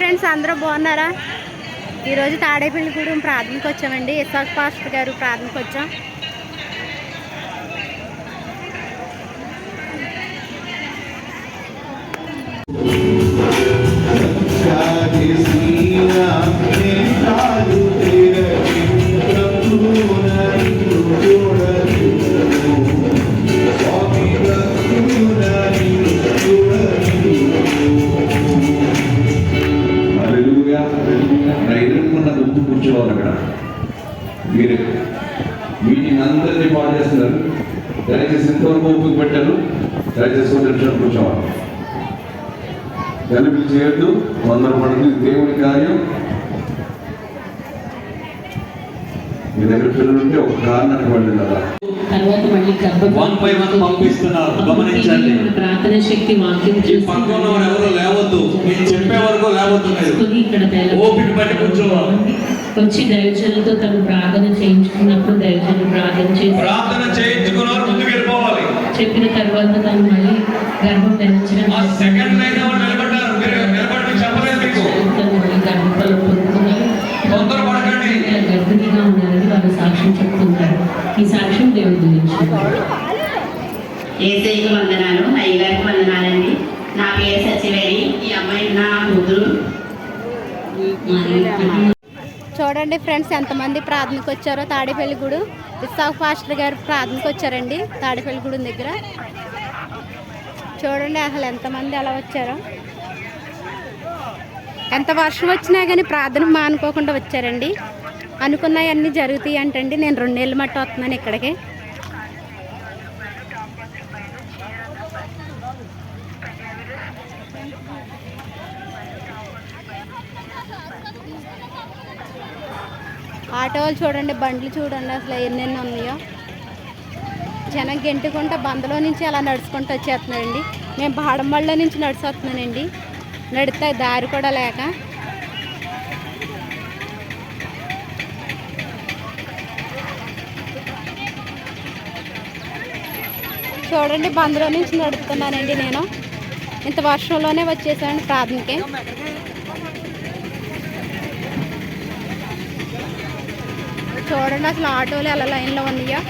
Friends అందరూ బాగున్నారా? ఈరోజు తాడేపల్లిగూడెం ప్రాథమిక వచ్చామండి ఇసాక్ పాస్టర్ గారు ప్రాథమిక వచ్చాం మీటింగ్ అందరినీ పాడు చేస్తున్నారు దయచేసి ఎంతవరకు ఓపిక పెట్టారు? దయచేసి ఒక నిమిషం కూర్చోవాలి. కలిపి చేయొద్దు. వందల పడుతుంది దేవుని కార్యం. మీ దగ్గర పిల్లలు ఉంటే ఒక కారణానికి వెళ్ళింది కదా. తర్వాత మళ్ళీ గర్భ వన్ బై వన్ పంపిస్తున్నారు. గమనించండి. మన ప్రార్థన శక్తి వాక్యం ఈ పక్కన ఉన్నవారు ఎవరు లేవద్దు. నేను చెప్పే వరకు లేవద్దు ఓపిక పట్టి కూర్చోవాలి. వచ్చి దైవజనులతో తను ప్రార్థన చేయించుకున్నప్పుడు దైవజనులు ప్రార్థన చేసి ప్రార్థన చేయించుకున్నారు ముందుకు వెళ్ళిపోవాలి చెప్పిన తర్వాత తను మళ్ళీ గర్భం ధరించడం ఆ సెకండ్ లైన్ ఎవరు నిలబడ్డారు. మీరు నిలబడి చెప్పలేదు మీకు. తను మళ్ళీ గర్భఫలం పొందుకున్నారు. తొందర పడకండి గర్భిణిగా ఉన్నారని వాళ్ళు సాక్ష్యం చెప్తుంటారు. ఈ సాక్ష్యం దేవుడి గురించి ఏసైకి వందనాలు అయ్యగారికి వందనాలండి. నా పేరు సచివేరి ఈ అమ్మాయి నా కూతురు. మరి చూడండి ఫ్రెండ్స్ ఎంతమంది ప్రార్థనకు వచ్చారో. తాడేపల్లిగూడెం ఇసాక్ పాస్టర్ గారు ప్రార్థనకు వచ్చారండి తాడేపల్లిగూడెం దగ్గర. చూడండి అసలు ఎంతమంది అలా వచ్చారో. ఎంత వర్షం వచ్చినా కానీ ప్రార్థన మానుకోకుండా వచ్చారండి. అనుకున్నవన్నీ జరుగుతాయి అంటండి. నేను రెండేళ్ళు మట్టి వస్తున్నాను ఇక్కడికి. ఆటో వాళ్ళు చూడండి బండ్లు చూడండి అసలు ఎన్నెన్ని ఉన్నాయో. జనం గెంటుకుంటా బందలో నుంచి అలా నడుచుకుంటూ వచ్చేస్తున్నారండి. మేము బాడమ్మళ్ళ నుంచి నడిచొస్తున్నానండి. నడితే దారి కూడా లేక. చూడండి బందలో నుంచి నడుపుతున్నానండి నేను. ఇంత వర్షంలోనే వచ్చేసాను ప్రాథమికే చూడండి అసలు ఆటోలు ఎలా లైన్లో ఉన్నాయా.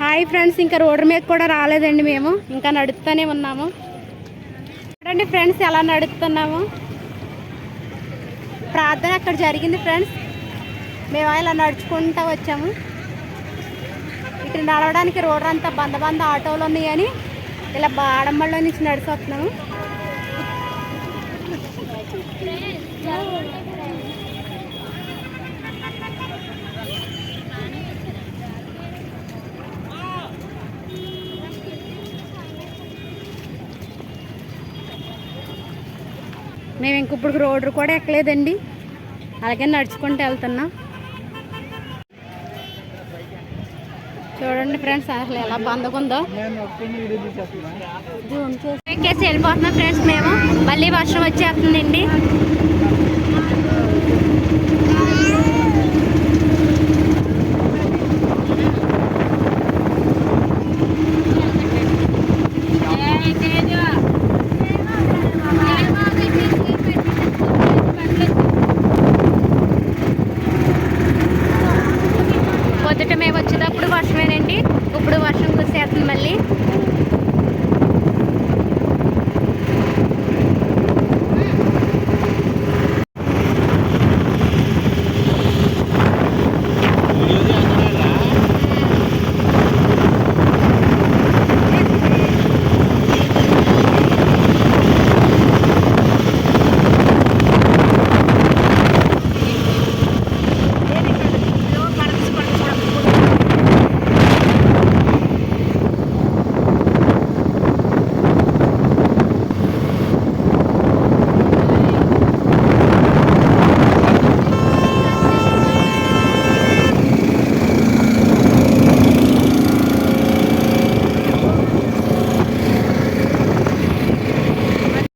హాయ్ ఫ్రెండ్స్ ఇంకా రోడ్డు మీద కూడా రాలేదండి మేము. ఇంకా నడుస్తూనే ఉన్నాము. చూడండి ఫ్రెండ్స్ ఎలా నడుస్తున్నాము ప్రార్థన అక్కడ జరిగింది ఫ్రెండ్స్. మేము ఇలా నడుచుకుంటూ వచ్చాము. ఇక్కడ నడవడానికి రోడ్డు అంతా బంద బంద ఆటోలు ఉన్నాయని ఇలా బాడమ్మల్లో నుంచి నడిచి వస్తున్నాము. మేము ఇంక ఇప్పుడు రోడ్డు కూడా ఎక్కలేదండి. అలాగే నడుచుకుంటూ వెళ్తున్నాం. చూడండి ఫ్రెండ్స్ అసలు ఎలా బందకుందో ఎక్కేసి వెళ్ళిపోతున్నాం ఫ్రెండ్స్ మేము. మళ్ళీ వర్షం వచ్చేస్తుందండి. పొద్దుట మేము వచ్చేటప్పుడు వర్షమేనండి ఇప్పుడు వర్షం కురిసేస్తుంది మళ్ళీ.